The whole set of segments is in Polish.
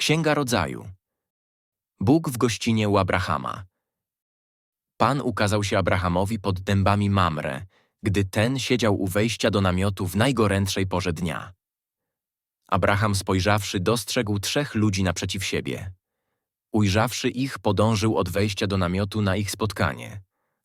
Księga Rodzaju. Bóg w gościnie u Abrahama. Pan ukazał się Abrahamowi pod dębami Mamre, gdy ten siedział u wejścia do namiotu w najgorętszej porze dnia. Abraham spojrzawszy, dostrzegł trzech ludzi naprzeciw siebie. Ujrzawszy ich, podążył od wejścia do namiotu na ich spotkanie,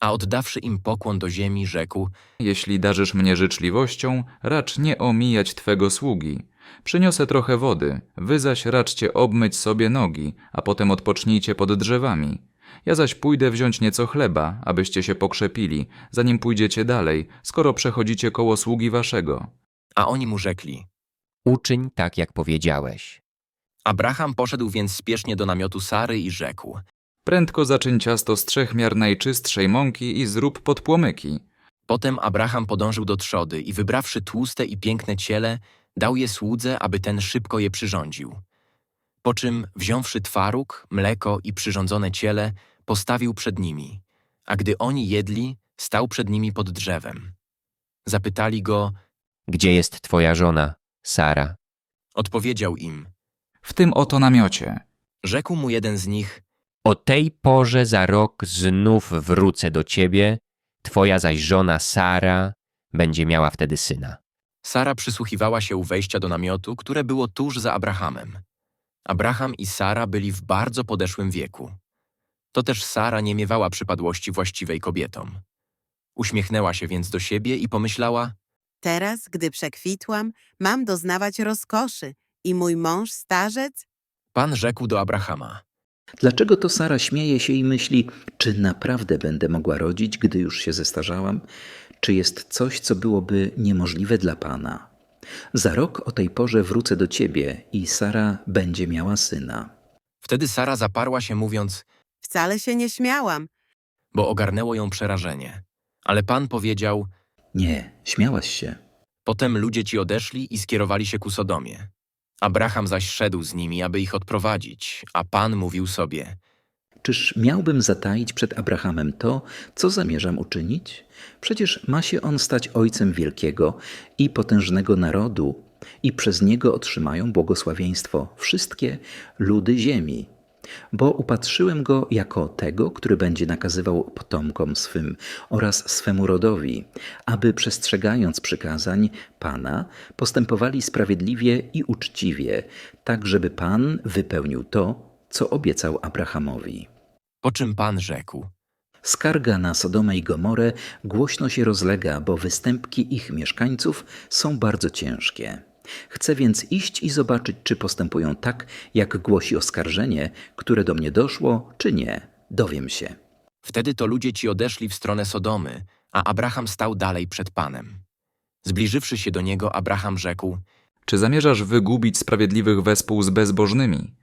a oddawszy im pokłon do ziemi, rzekł Jeśli darzysz mnie życzliwością, racz nie omijać Twego sługi. Przyniosę trochę wody, wy zaś raczcie obmyć sobie nogi, a potem odpocznijcie pod drzewami. Ja zaś pójdę wziąć nieco chleba, abyście się pokrzepili, zanim pójdziecie dalej, skoro przechodzicie koło sługi waszego. A oni mu rzekli. Uczyń tak, jak powiedziałeś. Abraham poszedł więc spiesznie do namiotu Sary i rzekł. Prędko zaczyń ciasto z trzech miar najczystszej mąki i zrób podpłomyki. Potem Abraham podążył do trzody i wybrawszy tłuste i piękne ciele, dał je słudze, aby ten szybko je przyrządził. Po czym, wziąwszy twaróg, mleko i przyrządzone ciele, postawił przed nimi, a gdy oni jedli, stał przed nimi pod drzewem. Zapytali go, Gdzie jest twoja żona, Sara? odpowiedział im. W tym oto namiocie. Rzekł mu jeden z nich, O tej porze za rok znów wrócę do ciebie, twoja zaś żona Sara będzie miała wtedy syna. Sara przysłuchiwała się u wejścia do namiotu, które było tuż za Abrahamem. Abraham i Sara byli w bardzo podeszłym wieku. To też Sara nie miewała przypadłości właściwej kobietom. Uśmiechnęła się więc do siebie i pomyślała, Teraz, gdy przekwitłam, mam doznawać rozkoszy i mój mąż starzec Pan rzekł do Abrahama, Dlaczego to Sara śmieje się i myśli, czy naprawdę będę mogła rodzić, gdy już się zestarzałam? Czy jest coś, co byłoby niemożliwe dla Pana? Za rok o tej porze wrócę do ciebie i Sara będzie miała syna. Wtedy Sara zaparła się mówiąc, wcale się nie śmiałam. bo ogarnęło ją przerażenie. Ale Pan powiedział, Nie, śmiałaś się. potem ludzie ci odeszli i skierowali się ku Sodomie. Abraham zaś szedł z nimi, aby ich odprowadzić, a Pan mówił sobie, Czyż miałbym zataić przed Abrahamem to, co zamierzam uczynić? Przecież ma się on stać ojcem wielkiego i potężnego narodu, i przez niego otrzymają błogosławieństwo wszystkie ludy ziemi. Bo upatrzyłem go jako tego, który będzie nakazywał potomkom swym oraz swemu rodowi, aby przestrzegając przykazań Pana, postępowali sprawiedliwie i uczciwie, tak żeby Pan wypełnił to, co obiecał Abrahamowi. po czym Pan rzekł, Skarga na Sodomę i Gomorę głośno się rozlega, bo występki ich mieszkańców są bardzo ciężkie. Chcę więc iść i zobaczyć, czy postępują tak, jak głosi oskarżenie, które do mnie doszło, czy nie. Dowiem się. Wtedy to ludzie ci odeszli w stronę Sodomy, a Abraham stał dalej przed Panem. Zbliżywszy się do niego, Abraham rzekł, Czy zamierzasz wygubić sprawiedliwych wespół z bezbożnymi?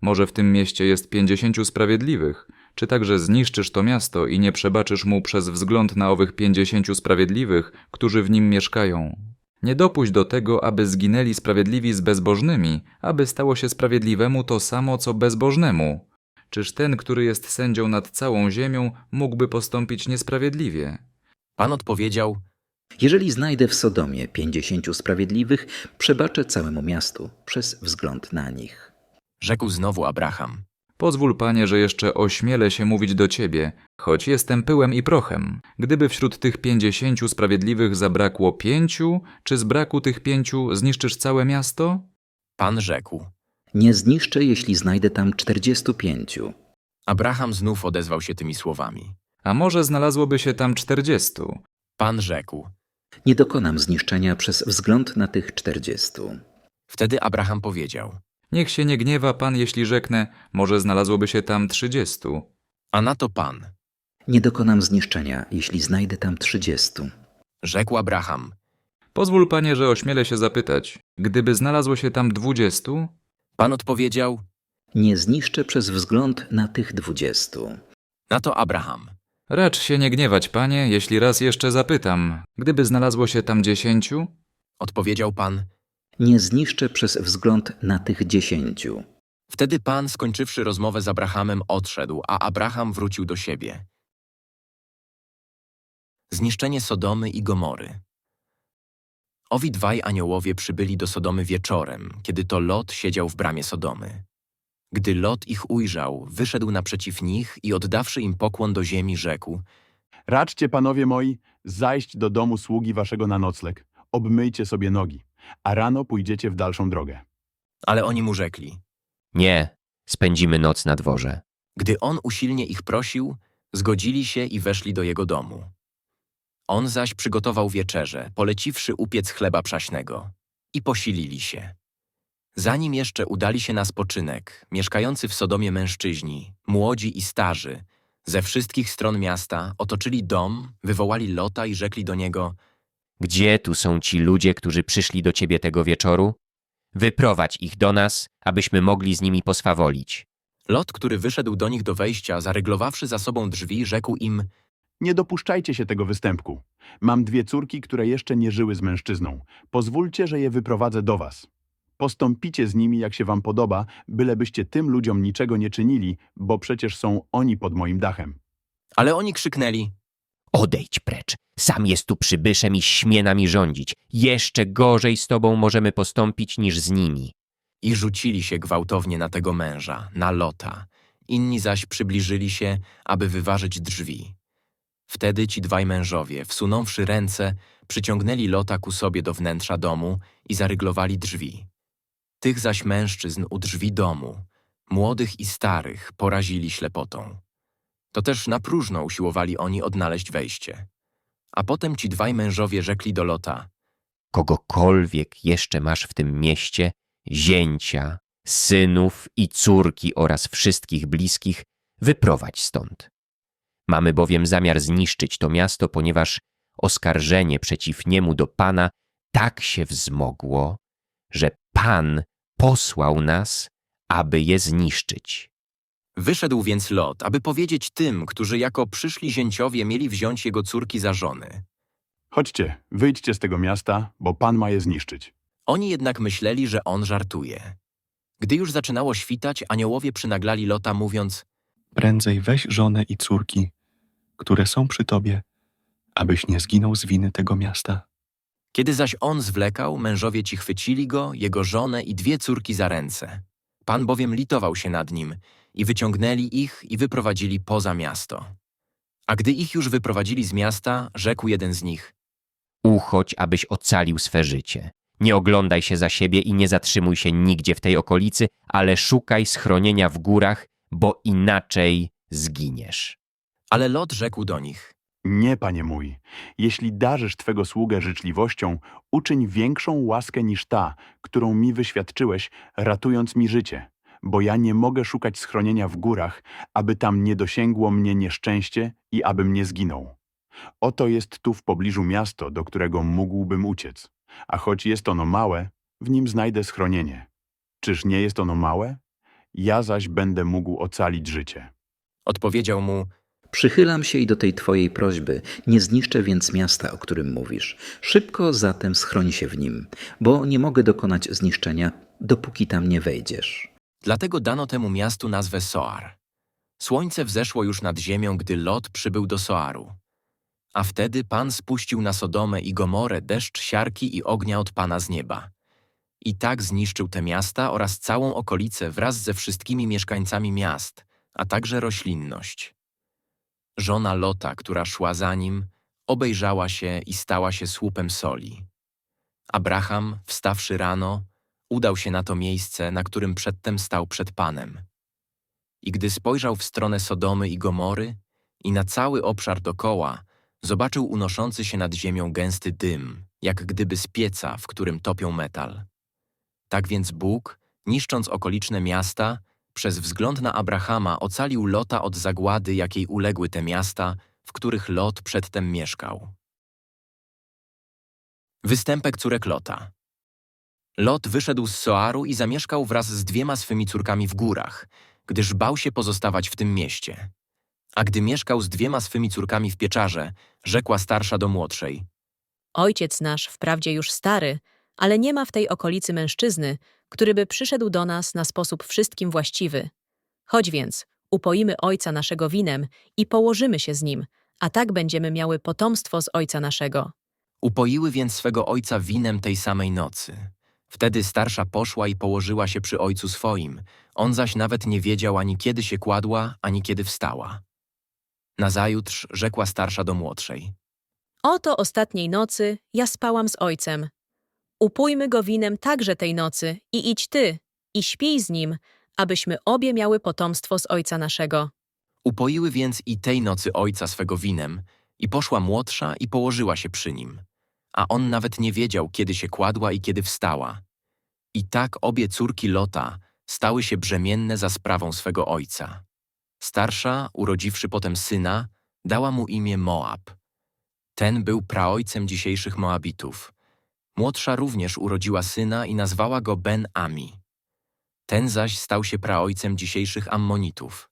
Może w tym mieście jest pięćdziesięciu sprawiedliwych? Czy także zniszczysz to miasto i nie przebaczysz mu przez wzgląd na owych pięćdziesięciu sprawiedliwych, którzy w nim mieszkają? Nie dopuść do tego, aby zginęli sprawiedliwi z bezbożnymi, aby stało się sprawiedliwemu to samo, co bezbożnemu. Czyż ten, który jest sędzią nad całą ziemią, mógłby postąpić niesprawiedliwie? Pan odpowiedział, Jeżeli znajdę w Sodomie pięćdziesięciu sprawiedliwych, przebaczę całemu miastu przez wzgląd na nich. Rzekł znowu Abraham. Pozwól, panie, że jeszcze ośmielę się mówić do ciebie, choć jestem pyłem i prochem. Gdyby wśród tych pięćdziesięciu sprawiedliwych zabrakło pięciu, czy z braku tych pięciu zniszczysz całe miasto? Pan rzekł. Nie zniszczę, jeśli znajdę tam czterdziestu pięciu. Abraham znów odezwał się tymi słowami. A może znalazłoby się tam czterdziestu? Pan rzekł. Nie dokonam zniszczenia przez wzgląd na tych czterdziestu. Wtedy Abraham powiedział. Niech się nie gniewa pan, jeśli rzeknę, może znalazłoby się tam trzydziestu. A na to Pan. Nie dokonam zniszczenia, jeśli znajdę tam trzydziestu. Rzekł Abraham. Pozwól, panie, że ośmielę się zapytać, gdyby znalazło się tam dwudziestu? Pan odpowiedział. Nie zniszczę przez wzgląd na tych dwudziestu. Na to Abraham. Racz się nie gniewać, panie, jeśli raz jeszcze zapytam, gdyby znalazło się tam dziesięciu? Odpowiedział Pan. Nie zniszczę przez wzgląd na tych dziesięciu. Wtedy Pan, skończywszy rozmowę z Abrahamem, odszedł, a Abraham wrócił do siebie. Zniszczenie Sodomy i Gomory. Owi dwaj aniołowie przybyli do Sodomy wieczorem, kiedy to Lot siedział w bramie Sodomy. Gdy Lot ich ujrzał, wyszedł naprzeciw nich i oddawszy im pokłon do ziemi, rzekł Raczcie, panowie moi, zajść do domu sługi waszego na nocleg, obmyjcie sobie nogi, a rano pójdziecie w dalszą drogę. Ale oni mu rzekli. Nie, spędzimy noc na dworze. Gdy on usilnie ich prosił, zgodzili się i weszli do jego domu. On zaś przygotował wieczerzę, poleciwszy upiec chleba przaśnego. I posilili się. Zanim jeszcze udali się na spoczynek, mieszkający w Sodomie mężczyźni, młodzi i starzy, ze wszystkich stron miasta otoczyli dom, wywołali Lota i rzekli do niego Gdzie tu są ci ludzie, którzy przyszli do ciebie tego wieczoru? Wyprowadź ich do nas, abyśmy mogli z nimi poswawolić. Lot, który wyszedł do nich do wejścia, zaryglowawszy za sobą drzwi, rzekł im Nie dopuszczajcie się tego występku. Mam dwie córki, które jeszcze nie żyły z mężczyzną. Pozwólcie, że je wyprowadzę do was. Postąpicie z nimi, jak się wam podoba, byle,byście tym ludziom niczego nie czynili, bo przecież są oni pod moim dachem. Ale oni krzyknęli Odejdź precz. Sam jest tu przybyszem i śmie nami rządzić. Jeszcze gorzej z tobą możemy postąpić niż z nimi. i rzucili się gwałtownie na tego męża, na Lota. Inni zaś przybliżyli się, aby wyważyć drzwi. Wtedy ci dwaj mężowie, wsunąwszy ręce, przyciągnęli Lota ku sobie do wnętrza domu i zaryglowali drzwi. Tych zaś mężczyzn u drzwi domu, młodych i starych, porazili ślepotą. To też na próżno usiłowali oni odnaleźć wejście. A potem ci dwaj mężowie rzekli do Lota – Kogokolwiek jeszcze masz w tym mieście, zięcia, synów i córki oraz wszystkich bliskich, wyprowadź stąd. Mamy bowiem zamiar zniszczyć to miasto, ponieważ oskarżenie przeciw niemu do Pana tak się wzmogło, że Pan posłał nas, aby je zniszczyć. Wyszedł więc Lot, aby powiedzieć tym, którzy jako przyszli zięciowie mieli wziąć jego córki za żony. Chodźcie, wyjdźcie z tego miasta, bo Pan ma je zniszczyć. Oni jednak myśleli, że on żartuje. Gdy już zaczynało świtać, aniołowie przynaglali Lota, mówiąc Prędzej weź żonę i córki, które są przy tobie, abyś nie zginął z winy tego miasta. Kiedy zaś on zwlekał, mężowie ci chwycili go, jego żonę i dwie córki za ręce. Pan bowiem litował się nad nim i wyciągnęli ich i wyprowadzili poza miasto. A gdy ich już wyprowadzili z miasta, rzekł jeden z nich Uchodź, abyś ocalił swe życie. Nie oglądaj się za siebie i nie zatrzymuj się nigdzie w tej okolicy, ale szukaj schronienia w górach, bo inaczej zginiesz. Ale Lot rzekł do nich Nie, panie mój, jeśli darzysz twego sługę życzliwością, uczyń większą łaskę niż ta, którą mi wyświadczyłeś, ratując mi życie, bo ja nie mogę szukać schronienia w górach, aby tam nie dosięgło mnie nieszczęście i abym nie zginął. Oto jest tu w pobliżu miasto, do którego mógłbym uciec, a choć jest ono małe, w nim znajdę schronienie. Czyż nie jest ono małe? Ja zaś będę mógł ocalić życie. Odpowiedział mu Przychylam się i do tej Twojej prośby, nie zniszczę więc miasta, o którym mówisz. Szybko zatem schroń się w nim, bo nie mogę dokonać zniszczenia, dopóki tam nie wejdziesz. Dlatego dano temu miastu nazwę Soar. Słońce wzeszło już nad ziemią, gdy Lot przybył do Soaru. A wtedy Pan spuścił na Sodomę i Gomorę deszcz siarki i ognia od Pana z nieba. I tak zniszczył te miasta oraz całą okolicę wraz ze wszystkimi mieszkańcami miast, a także roślinność. Żona Lota, która szła za nim, obejrzała się i stała się słupem soli. Abraham, wstawszy rano, udał się na to miejsce, na którym przedtem stał przed Panem. I gdy spojrzał w stronę Sodomy i Gomory i na cały obszar dokoła, zobaczył unoszący się nad ziemią gęsty dym, jak gdyby z pieca, w którym topią metal. Tak więc Bóg, niszcząc okoliczne miasta, przez wzgląd na Abrahama ocalił Lota od zagłady, jakiej uległy te miasta, w których Lot przedtem mieszkał. Występek córek Lota Lot wyszedł z Soaru i zamieszkał wraz z dwiema swymi córkami w górach, gdyż bał się pozostawać w tym mieście. A gdy mieszkał z dwiema swymi córkami w pieczarze, rzekła starsza do młodszej Ojciec nasz wprawdzie już stary, ale nie ma w tej okolicy mężczyzny, który by przyszedł do nas na sposób wszystkim właściwy. Chodź więc, upoimy ojca naszego winem i położymy się z nim, a tak będziemy miały potomstwo z ojca naszego. Upoiły więc swego ojca winem tej samej nocy. Wtedy starsza poszła i położyła się przy ojcu swoim, on zaś nawet nie wiedział ani kiedy się kładła, ani kiedy wstała. Nazajutrz rzekła starsza do młodszej. Oto ostatniej nocy ja spałam z ojcem. Upójmy go winem także tej nocy i idź ty i śpij z nim, abyśmy obie miały potomstwo z ojca naszego. Upoiły więc i tej nocy ojca swego winem i poszła młodsza i położyła się przy nim. A on nawet nie wiedział, kiedy się kładła i kiedy wstała. I tak obie córki Lota stały się brzemienne za sprawą swego ojca. Starsza, urodziwszy potem syna, dała mu imię Moab. Ten był praojcem dzisiejszych Moabitów. Młodsza również urodziła syna i nazwała go Ben-Ami. Ten zaś stał się praojcem dzisiejszych Ammonitów.